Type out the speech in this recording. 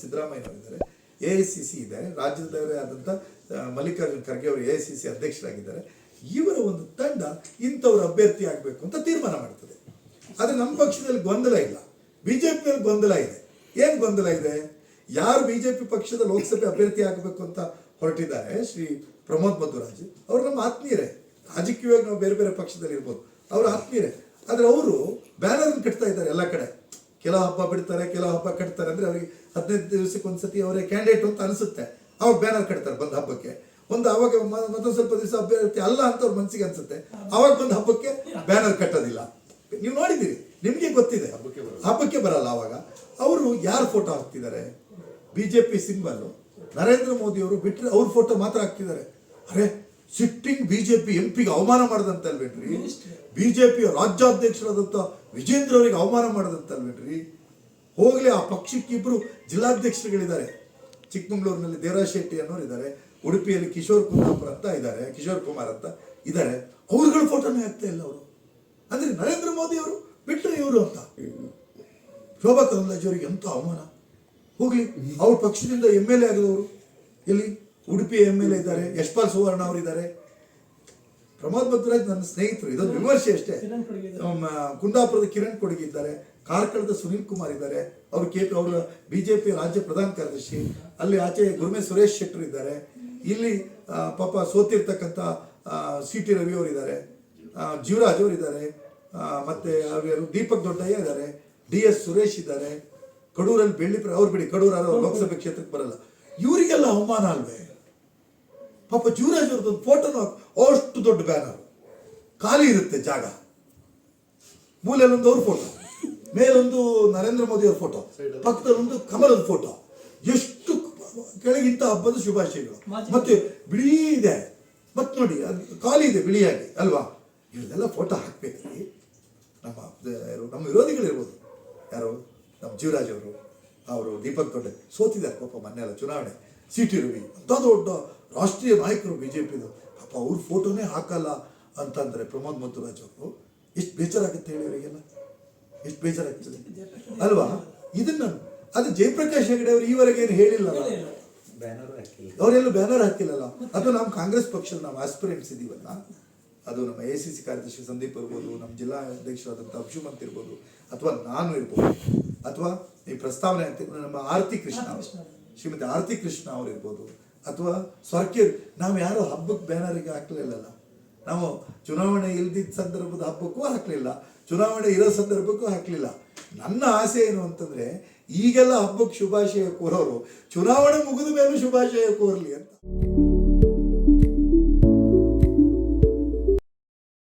ಸಿದ್ದರಾಮಯ್ಯನವರಿದ್ದಾರೆ. A I C C ಇದ್ದಾರೆ ರಾಜ್ಯದವರೇ ಆದಂಥ ಮಲ್ಲಿಕಾರ್ಜುನ್ ಖರ್ಗೆ ಅವರು ಎ ಐ ಸಿ ಸಿ ಅಧ್ಯಕ್ಷರಾಗಿದ್ದಾರೆ. ಇವರ ಒಂದು ತಂಡ ಇಂಥವ್ರ ಅಭ್ಯರ್ಥಿ ಆಗಬೇಕು ಅಂತ ತೀರ್ಮಾನ ಮಾಡ್ತದೆ. ಆದರೆ ನಮ್ಮ ಪಕ್ಷದಲ್ಲಿ ಗೊಂದಲ ಇಲ್ಲ. ಬಿಜೆಪಿಯಲ್ಲಿ ಗೊಂದಲ ಇದೆ. ಏನು ಗೊಂದಲ ಇದೆ? ಯಾರು ಬಿಜೆಪಿ ಪಕ್ಷದ ಲೋಕಸಭೆ ಅಭ್ಯರ್ಥಿ ಆಗಬೇಕು ಅಂತ ಹೊರಟಿದ್ದಾರೆ ಶ್ರೀ ಪ್ರಮೋದ್ ಮಧುರಾಜ್. ಅವರು ನಮ್ಮ ಆತ್ಮೀಯರೇ. ರಾಜಕೀಯವಾಗಿ ನಾವು ಬೇರೆ ಬೇರೆ ಪಕ್ಷದಲ್ಲಿ ಇರ್ಬೋದು ಅವ್ರ ಆತ್ಮೀಯರೇ. ಆದರೆ ಅವರು ಬ್ಯಾನರ್ ಕಟ್ತಾ ಇದ್ದಾರೆ ಎಲ್ಲ ಕಡೆ. ಕೆಲವು ಹಬ್ಬ ಬಿಡ್ತಾರೆ ಕೆಲವು ಹಬ್ಬ ಕಟ್ತಾರೆ. ಅಂದ್ರೆ ಅವರಿಗೆ ಹದಿನೈದು ದಿವಸಕ್ಕೆ ಒಂದ್ಸತಿ ಅವರೇ ಕ್ಯಾಂಡಿಡೇಟ್ ಅಂತ ಅನಿಸುತ್ತೆ. ಅವಾಗ ಬ್ಯಾನರ್ ಕಟ್ತಾರೆ ಬಂದ ಹಬ್ಬಕ್ಕೆ. ಒಂದು ಅವಾಗ ಮತ್ತೊಂದು ಸ್ವಲ್ಪ ದಿವಸ ಹಬ್ಬ ಇರುತ್ತೆ ಅಲ್ಲ ಅಂತ ಅವ್ರ ಮನಸ್ಸಿಗೆ ಅನ್ಸುತ್ತೆ. ಅವಾಗ ಬಂದ ಹಬ್ಬಕ್ಕೆ ಬ್ಯಾನರ್ ಕಟ್ಟೋದಿಲ್ಲ. ನೀವು ನೋಡಿದ್ದೀರಿ ನಿಮಗೆ ಗೊತ್ತಿದೆ. ಹಬ್ಬಕ್ಕೆ ಬರಲ್ಲ. ಅವಾಗ. ಅವರು ಯಾರು ಫೋಟೋ ಹಾಕ್ತಿದ್ದಾರೆ? ಬಿಜೆಪಿ ಸಿಂಬಲ್ ನರೇಂದ್ರ ಮೋದಿ ಅವರು ಬಿಟ್ಟರೆ ಅವ್ರ ಫೋಟೋ ಮಾತ್ರ ಹಾಕ್ತಿದ್ದಾರೆ. ಅರೆ ಸಿಟ್ಟಿಂಗ್ ಬಿಜೆಪಿ ಎಂ ಪಿಗೆ ಅವಮಾನ ಮಾಡದಂತಲ್ವೇನ್ರಿ ಬಿಜೆಪಿಯ ರಾಜ್ಯಾಧ್ಯಕ್ಷರಾದಂಥ ವಿಜೇಂದ್ರ ಅವರಿಗೆ ಅವಮಾನ ಮಾಡದಂತಲ್ವೇನ್ರಿ ಹೋಗ್ಲಿ ಆ ಪಕ್ಷಕ್ಕೆ ಇಬ್ರು ಜಿಲ್ಲಾಧ್ಯಕ್ಷರುಗಳಿದ್ದಾರೆ. ಚಿಕ್ಕಮಂಗ್ಳೂರಿನಲ್ಲಿ ದೇರಾ ಶೆಟ್ಟಿ ಅನ್ನೋರು ಇದ್ದಾರೆ ಉಡುಪಿಯಲ್ಲಿ ಕಿಶೋರ್ ಕುಮಾರ್ ಅಂತ ಇದ್ದಾರೆ. ಕಿಶೋರ್ ಕುಮಾರ್ ಅಂತ ಇದ್ದಾರೆ. ಅವ್ರುಗಳ ಫೋಟೋನೇ ಹಾಕ್ತಾ ಇಲ್ಲ ಅವರು. ಅಂದ್ರೆ ನರೇಂದ್ರ ಮೋದಿ ಅವರು ಬಿಟ್ಟರೆ ಇವರು ಅಂತ. ಶೋಭಾ ಕರಂದ್ಲಾಜೆ ಅವರಿಗೆ ಎಂತ ಅವಮಾನ? ಹೋಗ್ಲಿ ಅವ್ರ ಪಕ್ಷದಿಂದ ಎಂ ಎಲ್ ಎ ಆಗದವರು. ಎಲ್ಲಿ? ಉಡುಪಿ ಎಂ ಎಲ್ ಎ ಇದ್ದಾರೆ ಯಶ್ಪಾಲ್ ಸುವರ್ಣ ಅವರು ಇದ್ದಾರೆ. ಪ್ರಮೋದ್ ಬದ್ರಾಜ್ ನನ್ನ ಸ್ನೇಹಿತರು ಇದೊಂದು ವಿಮರ್ಶೆ ಅಷ್ಟೇ. ಕುಂದಾಪುರದ ಕಿರಣ್ ಕೊಡುಗೆ ಇದ್ದಾರೆ ಕಾರ್ಕಳದ ಸುನೀಲ್ ಕುಮಾರ್ ಇದ್ದಾರೆ ಅವರು ಕೆ ಪಿ ಅವರು ಬಿಜೆಪಿ ರಾಜ್ಯ ಪ್ರಧಾನ ಕಾರ್ಯದರ್ಶಿ ಅಲ್ಲಿ ಆಚೆ ಗುರುಮೆ ಸುರೇಶ್ ಶೆಟ್ಟರ್ ಇದ್ದಾರೆ. ಇಲ್ಲಿ ಪಾಪ ಸೋತಿರ್ತಕ್ಕಂಥ ಸಿ ಟಿ ರವಿ ಅವರು ಇದ್ದಾರೆ. ಆ, ಜೀವರಾಜ್ ಅವರು ಇದ್ದಾರೆ. ಮತ್ತೆ ಅವರು ದೀಪಕ್ ದೊಡ್ಡಯ್ಯ ಇದ್ದಾರೆ. ಡಿ ಎಸ್ ಸುರೇಶ್ ಇದ್ದಾರೆ. ಕಡೂರಲ್ಲಿ ಬೆಳ್ಳಿ ಅವ್ರು ಬಿಡಿ ಕಡೂರು ಲೋಕಸಭೆ ಕ್ಷೇತ್ರಕ್ಕೆ ಬರಲ್ಲ. ಇವರಿಗೆಲ್ಲ ಅವಮಾನ ಅಲ್ವೇ? ಪಾಪ ಜೀವರಾಜ್ ಅವ್ರದ್ದು ಫೋಟೋನ ಅಷ್ಟು ದೊಡ್ಡ ಬ್ಯಾನರ್ ಖಾಲಿ ಇರುತ್ತೆ ಜಾಗ. ಮೂಲೆಯಲ್ಲೊಂದು ಅವ್ರ ಫೋಟೋ ಮೇಲೊಂದು ನರೇಂದ್ರ ಮೋದಿ ಅವ್ರ ಫೋಟೋ ಪಕ್ಕದಲ್ಲಿ ಒಂದು ಕಮಲದ ಫೋಟೋ ಎಷ್ಟು ಕೆಳಗಿಂತ ಹಬ್ಬದ ಶುಭಾಶಯಗಳು. ಮತ್ತೆ ಬಿಳಿ ಇದೆ. ಮತ್ತೆ ನೋಡಿ, ಅದು ಖಾಲಿ ಇದೆ ಬಿಳಿಯಾಗಿ, ಅಲ್ವಾ? ಇವನ್ನೆಲ್ಲ ಫೋಟೋ ಹಾಕ್ಬೇಕಲ್ಲಿ. ನಮ್ಮ ಯಾರು ನಮ್ಮ ವಿರೋಧಿಗಳಿರ್ಬೋದು. ಯಾರು? ನಮ್ಮ ಜೀವರಾಜ್ ಅವರು ಅವರು ದೀಪಕ್ ದೊಡ್ಡ ಸೋತಿದ್ದಾರೆ ಪಾಪ ಮೊನ್ನೆ ಚುನಾವಣೆ. ಸಿ ಟಿ ರವಿ ಅಂತ ದೊಡ್ಡ ರಾಷ್ಟ್ರೀಯ ನಾಯಕರು ಬಿ ಜೆ ಪಿದು ಪಾಪ ಅವ್ರ ಫೋಟೋನೇ ಹಾಕಲ್ಲ ಅಂತಂದರೆ ಪ್ರಮೋದ್ ಮಧ್ವರಾಜ್ ಅವರು ಎಷ್ಟು ಬೇಜಾರಾಗುತ್ತೆ ಹೇಳಿ ಅವರಿಗೆಲ್ಲ ಎಷ್ಟು ಬೇಜಾರಾಗ್ತದೆ? ಅಲ್ವಾ? ಇದನ್ನ ಅದು ಜಯಪ್ರಕಾಶ್ ಹೆಗಡೆ ಅವರು ಈವರೆಗೆ ಏನು ಹೇಳಿಲ್ಲ ಬ್ಯಾನರ್ ಹಾಕಿಲ್ಲ. ಅವರೆಲ್ಲ ಬ್ಯಾನರ್ ಹಾಕಿಲ್ಲಲ್ಲ? ಅದು ನಮ್ಮ ಕಾಂಗ್ರೆಸ್ ಪಕ್ಷದ ನಾವು ಆಸ್ಪಿರೆಂಟ್ಸ್ ಇದೀವಲ್ಲ? ಅದು ನಮ್ಮ ಎ ಸಿ ಸಿ ಕಾರ್ಯದರ್ಶಿ ಸಂದೀಪ್ ಇರ್ಬೋದು ನಮ್ಮ ಜಿಲ್ಲಾ ಅಧ್ಯಕ್ಷರಾದಂಥ ಅಕ್ಷುಮಂತ್ ಇರ್ಬೋದು ಅಥವಾ ನಾನು ಇರ್ಬೋದು ಅಥವಾ ಈ ಪ್ರಸ್ತಾವನೆ ಅಂತ ನಮ್ಮ ಆರತಿ ಕೃಷ್ಣ ಅವರು, ಶ್ರೀಮತಿ ಆರತಿ ಕೃಷ್ಣ ಅವರಿರ್ಬೋದು. ಅಥವಾ ಸ್ವರ್ಕೆ ನಾವು ಯಾರು ಹಬ್ಬಕ್ಕೆ ಬ್ಯಾನರಿಗೆ ಹಾಕ್ಲಿಲ್ಲಲ್ಲ. ನಾವು ಚುನಾವಣೆ ಇಲ್ದಿದ್ದ ಸಂದರ್ಭದ ಹಬ್ಬಕ್ಕೂ ಹಾಕ್ಲಿಲ್ಲ. ಚುನಾವಣೆ ಇರೋ ಸಂದರ್ಭಕ್ಕೂ ಹಾಕ್ಲಿಲ್ಲ. ನನ್ನ ಆಸೆ ಏನು ಅಂತಂದ್ರೆ, ಈಗೆಲ್ಲ ಹಬ್ಬಕ್ಕೆ ಶುಭಾಶಯ ಕೋರೋರು, ಚುನಾವಣೆ ಮುಗಿದ ಮೇಲೂ ಶುಭಾಶಯ ಕೋರ್ಲಿ ಅಂತ.